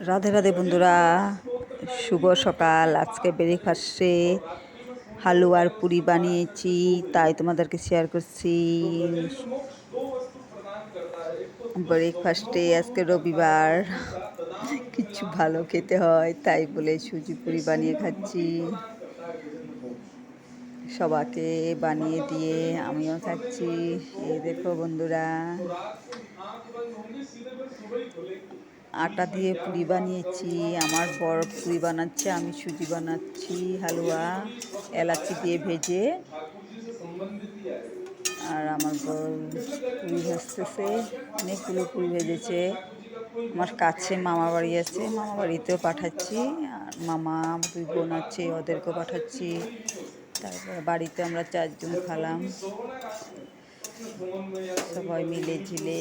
রাধে রাধে বন্ধুরা, শুভ সকাল। আজকে ব্রেকফাস্টে হালুয়ার পুরি বানিয়েছি, তাই তোমাদেরকে শেয়ার করছি। ব্রেকফাস্টে আজকে রবিবার, কিছু ভালো খেতে হয়, তাই বলে সুজি পুরি বানিয়ে খাচ্ছি। সবাকে বানিয়ে দিয়ে আমিও খাচ্ছি। এই দেখো বন্ধুরা। আটা দিয়ে পুরি বানিয়েছি, আমার বড় পুরি বানাচ্ছে, আমি সুজি বানাচ্ছি, হালুয়া, এলাচি দিয়ে ভেজে। আর আমার বর পুরি ভাজতেছে, অনেকগুলো পুরি ভেজেছে। আমার কাছে মামা বাড়ি আছে, মামা বাড়িতেও পাঠাচ্ছি। আর মামা দুই বোন আছে, ওদেরকেও পাঠাচ্ছি। তারপর বাড়িতে আমরা চারজন খালাম। সবাই মিলে ঝিলে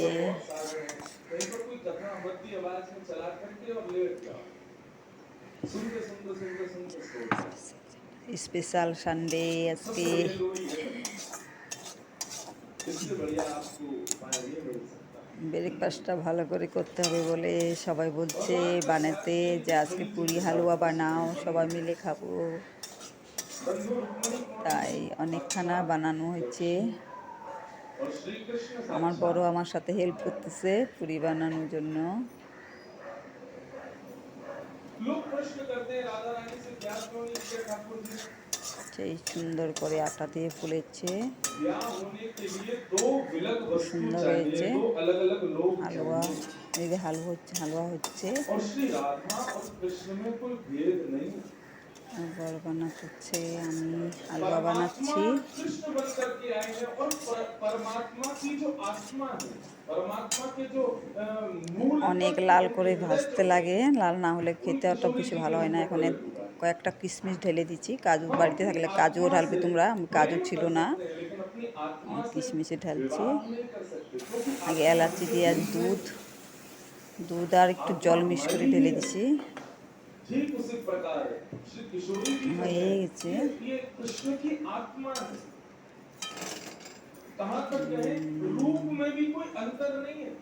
স্পেশাল সানডে আজকে ব্রেকফাস্টটা ভালো করে করতে হবে বলে সবাই বলছে বানাতে যে আজকে পুরি হালুয়া বানাও সবাই মিলে খাব। তাই অনেক খানা বানানো হয়েছে। আমার বড় আমার সাথে হেল্প করতেছে পুরি বানানোর জন্য। সেই সুন্দর করে আটা দিয়ে ফুলেছে। সুন্দর হয়েছে। হালুয়া, এই যে হালুয়া হচ্ছে হালুয়া হচ্ছে। বড় আমি হালুয়া বানাচ্ছি। অনেক লাল করে ভাজতে লাগে। লাল না হলে খেতে অত বেশি ভালো হয় না। এখানে কয়েকটা কিশমিশ ঢেলে দিচ্ছি। কাজু বাড়িতে থাকলে কাজুও ঢালবে তোমরা। কাজু ছিল না। কিশমিশে ঢালছি। আগে এলাচি দিয়ে আর দুধ। দুধ আর একটু জল মিশ করে ঢেলে দিছি হয়ে গেছে। कहाँ तक गए रूप में भी कोई अंतर नहीं है।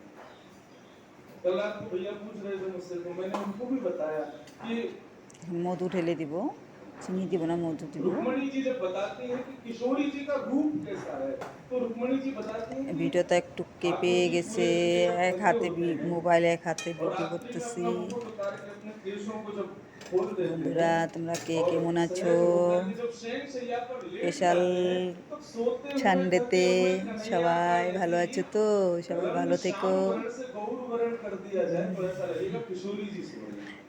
कल आपको भैया पूछ रहे थे मुझसे तो मैंने उनको भी बताया कि मौत उठेले দিব চিনি দিব না মধু দেবো ভিডিওটা একটু কেঁপে গেছে এক হাতে মোবাইল এক হাতে ভিডিও করতেছি বন্ধুরা তোমরা কে কেমন আছো স্পেশাল সানডেতে সবাই ভালো আছো তো সবাই ভালো থেকো